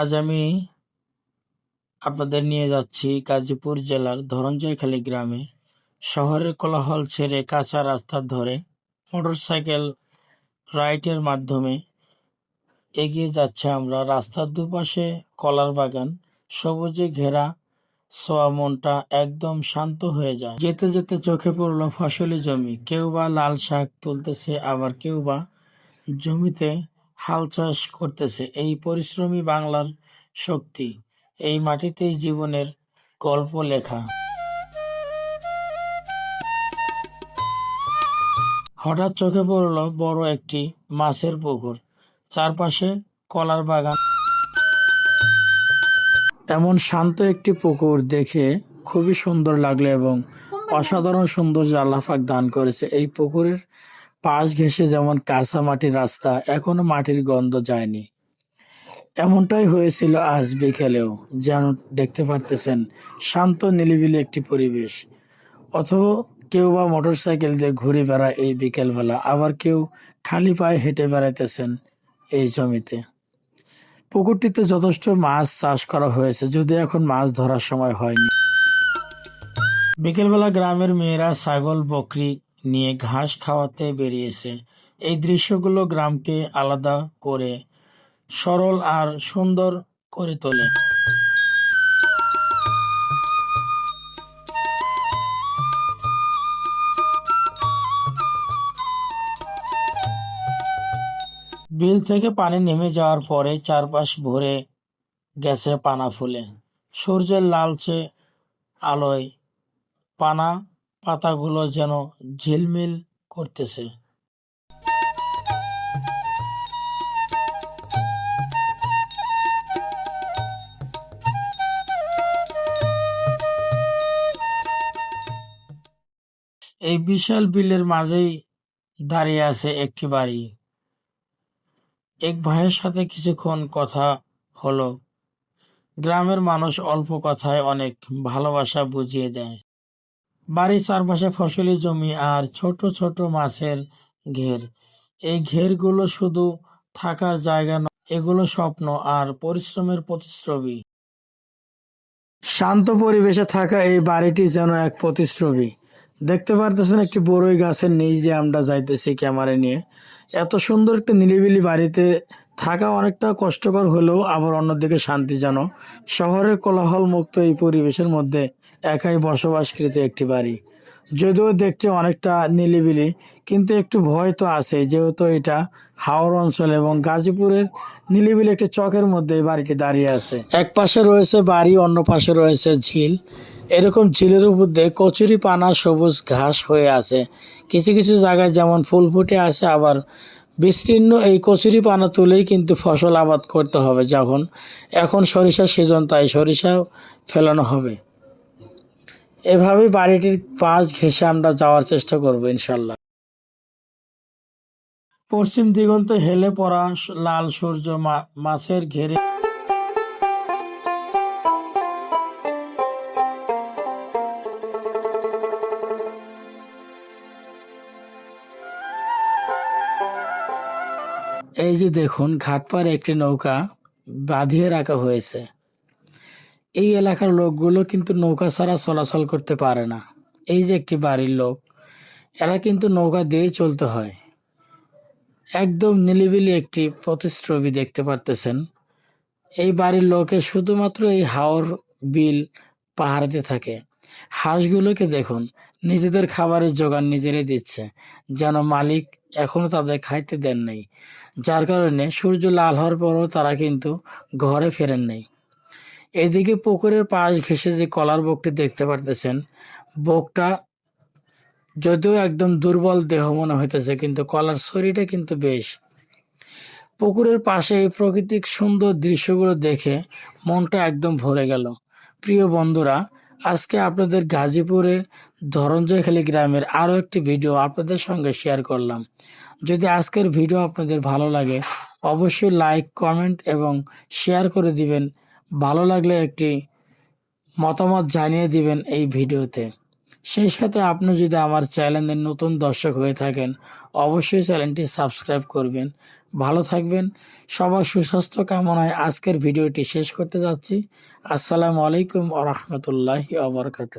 আজ আমি আপনাদের নিয়ে যাচ্ছি গাজীপুর জেলার ধরঞ্জয়খালী গ্রামে। শহরের কোলাহল ছেড়ে কাঁচা রাস্তা ধরে মোটরসাইকেল রাইডের মাধ্যমে এগিয়ে যাচ্ছে আমরা। রাস্তার দুপাশে কলার বাগান, সবুজে ঘেরা সোয়া মনটা একদম শান্ত হয়ে যায়। যেতে যেতে চোখে পড়ল ফসলি জমি। কেউ বা লাল শাক তুলতেছে, আবার কেউ বা জমিতে হাল চাষ করতেছে। এই পরিশ্রমী বাংলার শক্তি। এই মাটিতেই জীবনের গল্প লেখা। হঠাৎ চোখে পড়ল বড় একটি মাছের পুকুর। চারপাশে কলার বাগান। এমন শান্ত একটি পুকুর দেখে খুবই সুন্দর লাগল এবং অসাধারণ সৌন্দর্য আল্লাহাক দান করেছে। এই পুকুরের পাশ ঘেঁষে যেমন কাঁচা মাটির রাস্তা, এখনও মাটির গন্ধ যায়নি। এমনটাই হয়েছিল আজ বিকেলেও, যেন দেখতে পারতেছেন শান্ত, নিলিবিলি একটি পরিবেশ। অথবা কেউ বা মোটরসাইকেল দিয়ে ঘুরে বেড়ায় এই বিকেলবেলা, আবার কেউ খালি পায়ে হেঁটে বেড়াইতেছেন এই জমিতে। পুকুরটিতে যথেষ্ট মাছ চাষ করা হয়েছে, যদিও এখন মাছ ধরার সময় হয়নি। বিকেলবেলা গ্রামের মেয়েরা ছাগল, বকরি নিয়ে ঘাস খাওয়াতে বেরিয়েছে। এই দৃশ্যগুলো গ্রামকে আলাদা করে, সরল আর সুন্দর করে তোলে। বিল থেকে পানি নেমে যাওয়ার পরে চারপাশ ভরে গেছে পানা ফুলে। সূর্যের লালচে আলোয় পানা পাতাগুলো যেন ঝিলমিল করতেছে। এই বিশাল বিলের মাঝেই দাঁড়িয়ে আছে একটি বাড়ি। এক ভাইয়ের সাথে কিছুক্ষণ কথা হলো। গ্রামের মানুষ অল্প কথায় অনেক ভালোবাসা বুঝিয়ে দেয়। বাড়ির চারপাশে ফসলি জমি আর ছোট ছোট মাছের ঘের। এই ঘেরগুলো শুধু থাকার জায়গা নয়, এগুলো স্বপ্ন আর পরিশ্রমের প্রতিশ্রবী শান্ত পরিবেশে থাকা এই বাড়িটি যেন এক প্রতিশ্রবী দেখতে পারতেছেন একটি বড়ই গাছের নিচ দিয়ে আমরা যাইতেছি ক্যামেরা নিয়ে। এত সুন্দর একটা নিরিবিলি বাড়িতে থাকা অনেকটা কষ্টকর হলেও আবার অন্যদিকে শান্তিজনক শহরের কোলাহল মুক্ত এই পরিবেশের মধ্যে একাই বসবাসকৃত একটি বাড়ি। যদিও দেখতে অনেকটা নিলিবিলি, কিন্তু একটু ভয় তো আছে, যেহেতু এটা হাওর অঞ্চল এবং গাজীপুরের নিলিবিলি একটি চকের মধ্যে এই বাড়িটি দাঁড়িয়ে আছে। এক পাশে রয়েছে বাড়ি, অন্য পাশে রয়েছে ঝিল। এরকম ঝিলের উপর দিয়ে কচুরি পানা সবুজ ঘাস হয়ে আছে। কিছু কিছু জায়গায় যেমন ফুল ফুটে আছে, আবার বিস্তীর্ণ এই কচুরি পানা তুলেই কিন্তু ফসল আবাদ করতে হবে যখন। এখন সরিষার সিজন, তাই সরিষা ফেলানো হবে। এভাবে বাড়িটির পাশ ঘেঁষে আমরা যাওয়ার চেষ্টা করব ইনশাল্লাহ পশ্চিম দিগন্ত হেলে পড়া লাল সূর্য মাছের ঘেরে এই যে দেখুন ঘাটপাড়ে একটি নৌকা বাঁধিয়ে রাখা হয়েছে। এই এলাকার লোকগুলো কিন্তু নৌকা ছাড়া চলাচল করতে পারে না। এই যে একটি বাড়ির লোক, এরা কিন্তু নৌকা দিয়েই চলতে হয়। একদম নিলিবিলি একটি প্রতিশ্রবী দেখতে পারতেছেন। এই বাড়ির লোকে শুধুমাত্র এই হাওর, বিল, পাহাড়েতে থাকে। হাঁসগুলোকে দেখুন, নিজেদের খাবারের জোগান নিজেরাই দিচ্ছে, যেন মালিক এখনও তাদের খাইতে দেন নাই। যার কারণে সূর্য লাল হওয়ার পরও তারা কিন্তু ঘরে ফেরেন নাই। এদিকে পুকুরের পাশ ঘেঁষে যে কলার বকটি দেখতে পারতেছেন, বকটা যদিও একদম দুর্বল দেহ মনে হইতেছে, কিন্তু কলার শরীরটা কিন্তু বেশ। পুকুরের পাশে এই প্রাকৃতিক সুন্দর দৃশ্যগুলো দেখে মনটা একদম ভরে গেল। প্রিয় বন্ধুরা আজকে আপনাদের গাজীপুরের ধরঞ্জয়খালী গ্রামের আরও একটি ভিডিও আপনাদের সঙ্গে শেয়ার করলাম। যদি আজকের ভিডিও আপনাদের ভালো লাগে, অবশ্যই লাইক, কমেন্ট এবং শেয়ার করে দিবেন। ভালো লাগলে একটি মতামত জানিয়ে দিবেন এই ভিডিওতে। সেই সাথে আপনি যদি আমার চ্যানেলের নতুন দর্শক হয়ে থাকেন, অবশ্যই চ্যানেলটি সাবস্ক্রাইব করবেন। ভালো থাকবেন। সবার সুস্বাস্থ্য কামনায় আজকের ভিডিওটি শেষ করতে যাচ্ছি। আসসালামু আলাইকুম আ রহমতুল্লাহি আবরকাত